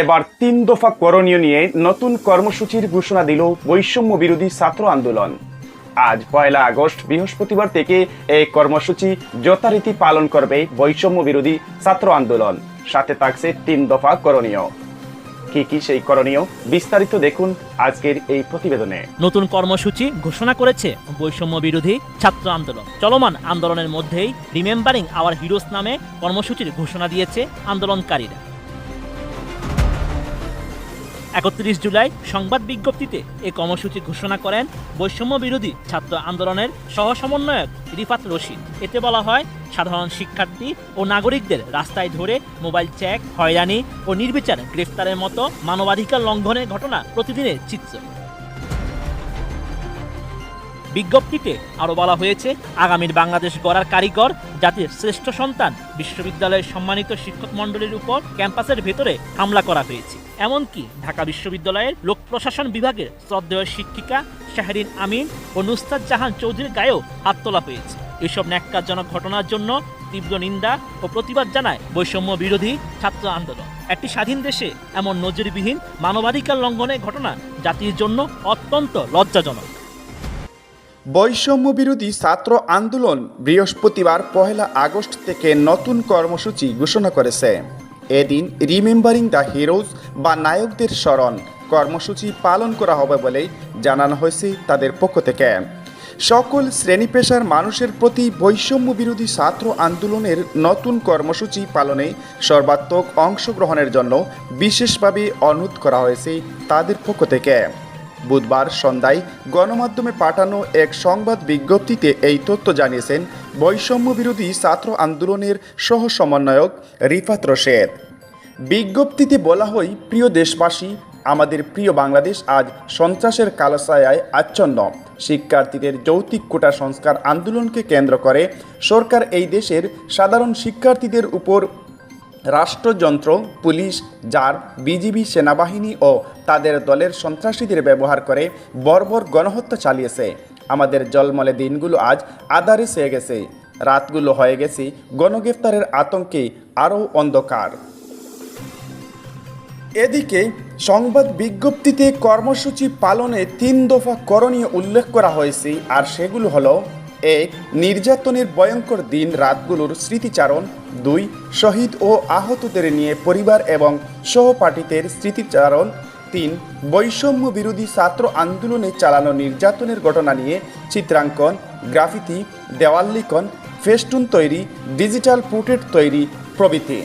এবার তিন দফা করণীয় নিয়ে নতুন কর্মসূচির ঘোষণা দিল বৈষম্য বিরোধী ছাত্র আন্দোলন। আজ পয়লা আগস্ট, বৃহস্পতিবার থেকে এই কর্মসূচি যথারীতি পালন করবে বৈষম্য বিরোধী ছাত্র আন্দোলন। সাথে থাকছে তিন দফা করণীয়। কি কি সেই করণীয় বিস্তারিত দেখুন আজকের এই প্রতিবেদনে। নতুন কর্মসূচি ঘোষণা করেছে বৈষম্য বিরোধী ছাত্র আন্দোলন। চলমান আন্দোলনের মধ্যেই রিমেম্বারিং আওয়ার হিরোস নামে কর্মসূচির ঘোষণা দিয়েছে আন্দোলনকারীরা। একত্রিশ জুলাই সংবাদ বিজ্ঞপ্তিতে এ কর্মসূচি ঘোষণা করেন বৈষম্য বিরোধী ছাত্র আন্দোলনের সহ সমন্বয়ক রিফাত রশিদ। এতে বলা হয়, সাধারণ শিক্ষার্থী ও নাগরিকদের রাস্তায় ধরে মোবাইল চেক হয়রানি ও নির্বিচার গ্রেফতারের মতো মানবাধিকার লঙ্ঘনের ঘটনা প্রতিদিনের চিত্র। বিজ্ঞপ্তিতে আরও বলা হয়েছে, আগামীর বাংলাদেশ গড়ার কারিগর, জাতির শ্রেষ্ঠ সন্তান, বিশ্ববিদ্যালয়ের সম্মানিত শিক্ষক মণ্ডলীর উপর ক্যাম্পাসের ভেতরে হামলা করা হয়েছে। এমনকি ঢাকা বিশ্ববিদ্যালয়ের লোক প্রশাসন বিভাগের শ্রদ্ধেয় শিক্ষিকা শাহরিন আমিন ও নুসরাত জাহান চৌধুরীর গায়েও হাত তোলা হয়েছে। এসব ন্যাক্কারজনক ঘটনার জন্য তীব্র নিন্দা ও প্রতিবাদ জানায় বৈষম্য বিরোধী ছাত্র আন্দোলন। একটি স্বাধীন দেশে এমন নজিরবিহীন মানবাধিকার লঙ্ঘনের ঘটনা জাতির জন্য অত্যন্ত লজ্জাজনক। বৈষম্য বিরোধী ছাত্র আন্দোলন বৃহস্পতিবার পহেলা আগস্ট থেকে নতুন কর্মসূচি ঘোষণা করেছে। এদিন রিমেম্বারিং দ্য হিরোজ বা নায়কদের স্মরণ কর্মসূচি পালন করা হবে বলেই জানানো হয়েছে তাদের পক্ষ থেকে। সকল শ্রেণি পেশার মানুষের প্রতি বৈষম্য বিরোধী ছাত্র আন্দোলনের নতুন কর্মসূচি পালনে সর্বাত্মক অংশগ্রহণের জন্য বিশেষভাবে অনুরোধ করা হয়েছে তাদের পক্ষ থেকে। বুধবার সন্ধ্যায় গণমাধ্যমে পাঠানো এক সংবাদ বিজ্ঞপ্তিতে এই তথ্য জানিয়েছেন বৈষম্য বিরোধী ছাত্র আন্দোলনের সহ সমন্বয়ক রিফাত রশেদ। বিজ্ঞপ্তিতে বলা হয়, প্রিয় দেশবাসী, আমাদের প্রিয় বাংলাদেশ আজ সন্ত্রাসের কালোছায়ায় আচ্ছন্ন। শিক্ষার্থীদের যৌতিক কোটা সংস্কার আন্দোলনকে কেন্দ্র করে সরকার এই দেশের সাধারণ শিক্ষার্থীদের উপর রাষ্ট্রযন্ত্র, পুলিশ যার বিজিবি সেনাবাহিনী ও তাদের দলের সন্ত্রাসীদের ব্যবহার করে বর্বর গণহত্যা চালিয়েছে। আমাদের জলমলে দিনগুলো আজ আদারে সেয়ে গেছে। রাতগুলো হয়ে গেছে গণগ্রেফতারের আতঙ্কে আরও অন্ধকার। এদিকে সংবাদ বিজ্ঞপ্তিতে কর্মসূচি পালনে তিন দফা করণীয় উল্লেখ করা হয়েছে, আর সেগুলো হলো এক নির্যাতনের ভয়ঙ্কর দিন রাতগুলোর স্মৃতিচারণ, দুই, শহীদ ও আহতদের নিয়ে পরিবার এবং সহপাঠীদের স্মৃতিচারণ, তিন, বৈষম্য বিরোধী ছাত্র আন্দোলনে চালানো নির্যাতনের ঘটনা নিয়ে চিত্রাঙ্কন, গ্রাফিতি, দেওয়াল লিখন, ফেস্টুন তৈরি, ডিজিটাল পোর্ট্রেট তৈরি প্রভৃতি।